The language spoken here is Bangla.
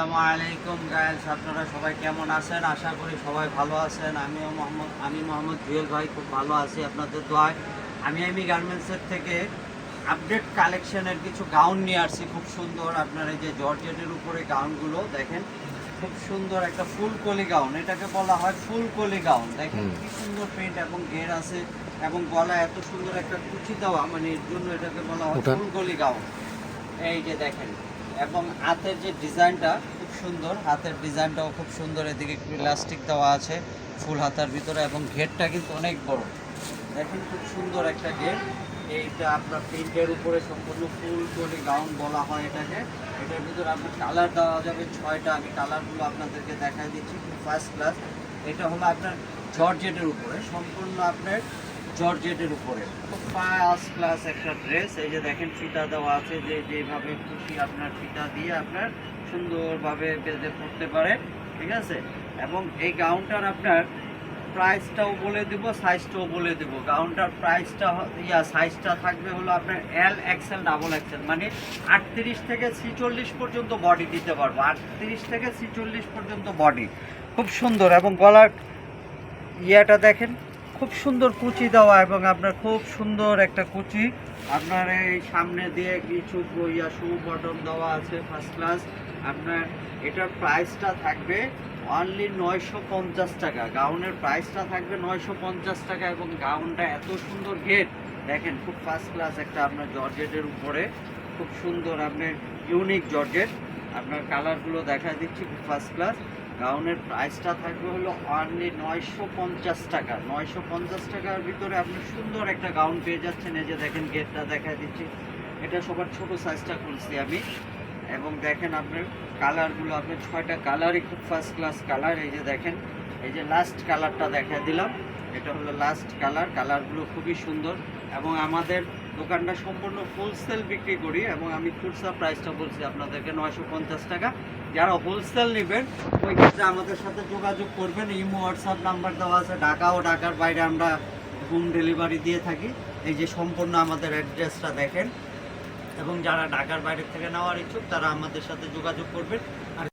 আসসালামু আলাইকুম গাইস আপনারা সবাই কেমন আছেন? আশা করি সবাই ভালো আছেন। আমিও মোহাম্মদ আমি মোহাম্মদ জুয়েল ভাই খুব ভালো আছি আপনাদের দোয়ায়। আমি আমি গার্মেন্টসের থেকে আপডেট কালেকশনের কিছু গাউন নিয়ে আসছি। খুব সুন্দর আপনার এই যে জর্জেটের উপরে গাউনগুলো দেখেন? খুব সুন্দর একটা ফুল কলি গাউন এটাকে বলা হয় ফুল কলি গাউন দেখেন কি সুন্দর প্রিন্ট এবং ঘের আছে এবং গলা এত সুন্দর একটা কুচি দেওয়া মানে এর জন্য এটাকে বলা হয় ফুল কলি গাউন এই যে দেখেন। এবং হাতের যে ডিজাইনটা খুব সুন্দর, হাতের ডিজাইনটাও খুব সুন্দর, এদিকে একটু ইলাস্টিক দেওয়া আছে ফুল হাতার ভিতরে এবং ঘেরটা কিন্তু অনেক বড়। দেখেন খুব সুন্দর একটা গেট এইটা আপনার প্রিন্টের উপরে সম্পূর্ণ ফুল করে গাউন বলা হয় এটাকে। এটার ভিতরে আপনার কালার দেওয়া যাবে ছয়টা, আমি কালারগুলো আপনাদেরকে দেখাই দিচ্ছি ফার্স্ট ক্লাস এটা হলো আপনার জর্জেটের উপরে, সম্পূর্ণ আপনার জর্জেটের উপরে। ফার্স্ট ক্লাস একটা ড্রেস এই যে দেখেন ফিতা দেওয়া আছে, যে যেভাবে খুশি আপনার ফিতা দিয়ে আপনার সুন্দরভাবে বেঁধে পড়তে পারে, ঠিক আছে? এবং এই গাউনটার আপনার প্রাইসটাও বলে দিব সাইজটাও বলে দিব। গাউনটার প্রাইসটা ইয়া সাইজটা থাকবে হলো আপনার এল এক্সেল ডাবল এক্সেল মানে আটত্রিশ থেকে ছিচল্লিশ পর্যন্ত বডি দিতে পারব। আটত্রিশ থেকে ছিচল্লিশ পর্যন্ত বডি খুব সুন্দর এবং গলার ইয়েটা দেখেন খুব সুন্দর কুচি দেওয়া এবং আপনার খুব সুন্দর একটা কুচি। আপনার এই সামনে দিয়ে কিছু ইয়া শু বটন দেওয়া আছে ফার্স্ট ক্লাস আপনার এটার প্রাইসটা থাকবে অনলি নয়শো পঞ্চাশ টাকা। গাউনের প্রাইসটা থাকবে নয়শো পঞ্চাশ টাকা এবং গাউনটা এত সুন্দর গেট দেখেন, খুব ফার্স্ট ক্লাস একটা আপনার জর্জেটের উপরে। খুব সুন্দর, আপনার ইউনিক জর্জেট। আপনার কালারগুলো দেখা দিচ্ছি, খুব ফার্স্ট ক্লাস গাউনের প্রাইসটা থাকবে হলো অনলি নয়শো পঞ্চাশ টাকা। নয়শো পঞ্চাশ টাকার ভিতরে আপনি সুন্দর একটা গাউন পেয়ে যাচ্ছেন। এই যে দেখেন গেটটা দেখা দিচ্ছি। এটা সবার ছোট সাইজটা খুলছি আমি। এবং দেখেন আপনার কালারগুলো আপনার ছয়টা কালারই খুব ফার্স্ট ক্লাস কালার এই যে দেখেন, এই যে লাস্ট কালারটা দেখা দিলাম। এটা হলো লাস্ট কালার কালারগুলো খুবই সুন্দর। এবং আমাদের দোকানটা সম্পূর্ণ হোলসেল বিক্রি করি এবং আমি খুচরা প্রাইসটা বলছি আপনাদেরকে, নয়শো পঞ্চাশ টাকা। যারা হোলসেল নেবেন, ওই ক্ষেত্রে আমাদের সাথে যোগাযোগ করবেন। ইমো হোয়াটসঅ্যাপ নাম্বার দেওয়া আছে। ঢাকা ও ঢাকার বাইরে আমরা হোম ডেলিভারি দিয়ে থাকি। এই যে সম্পূর্ণ আমাদের অ্যাড্রেসটা দেখেন। এবং যারা ঢাকার বাইরে থেকে নেওয়ার ইচ্ছুক, তারা আমাদের সাথে যোগাযোগ করবেন। আর